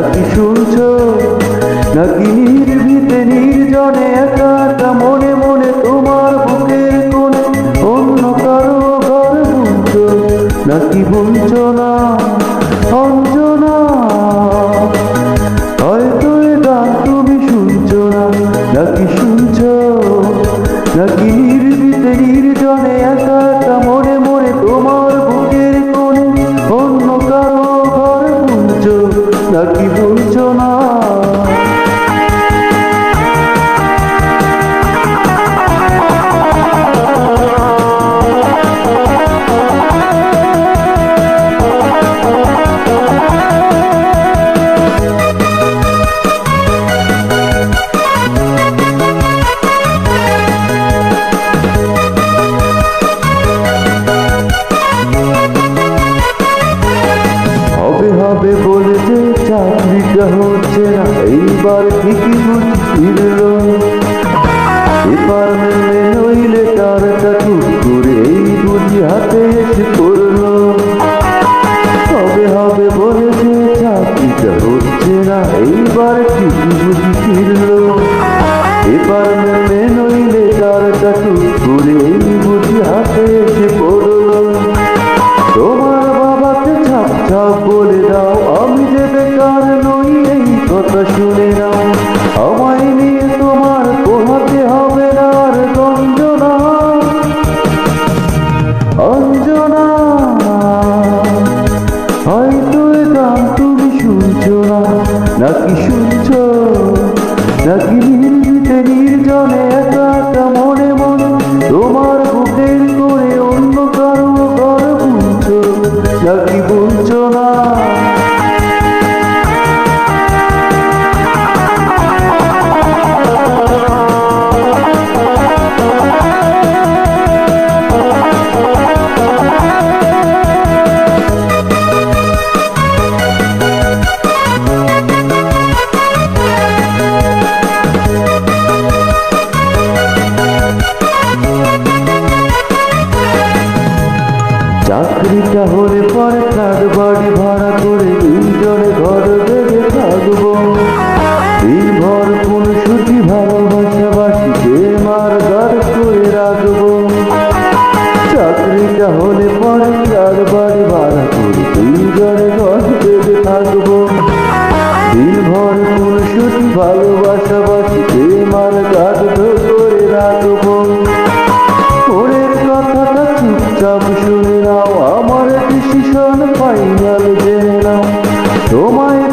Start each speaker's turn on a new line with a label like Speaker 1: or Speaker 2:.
Speaker 1: নাকি শুনছো নাকি নির্ভীতে নির্জনে একা মনে মনে তোমার বুকের কোণে? অন্য কারও ঘর বুঝছ নাকি বুঝছ না? অঞ্জনা। হয়তো গান তুমি শুনছো না, নাকি শুনছ, নাকি নাকি চাকরিটা হচ্ছে না, এইবার ঠিকই বুঝি ফিরল এবার মেলে নইলে তারটা টুক করে এই বুঝি এসে পড়ল। হবে হবে বলে যে চাকরিটা হচ্ছে না, এইবার ঠিকই বুঝি ফিরল। এবার নাকি শুনছ নাকি নির্বিতে নির্জনে চাকরিটা হলে পরে কার বাড়ি ভাড়া করে দুইজনে ঘর বেঁধে থাকব। দিনভর কোন সুখী, ভালোবাসা বাসি আর গার করে রাখব। চাকরিটা হলে পরে কার বাড়ি ভাড়া করে দুইজনে ঘর বেঁধে থাকব। দিনভর কোন সুখী, ভালোবাসা বাসি প্রেম নাও আমার ডিসিশন ফাইনাল জেনে নাও। তোমায়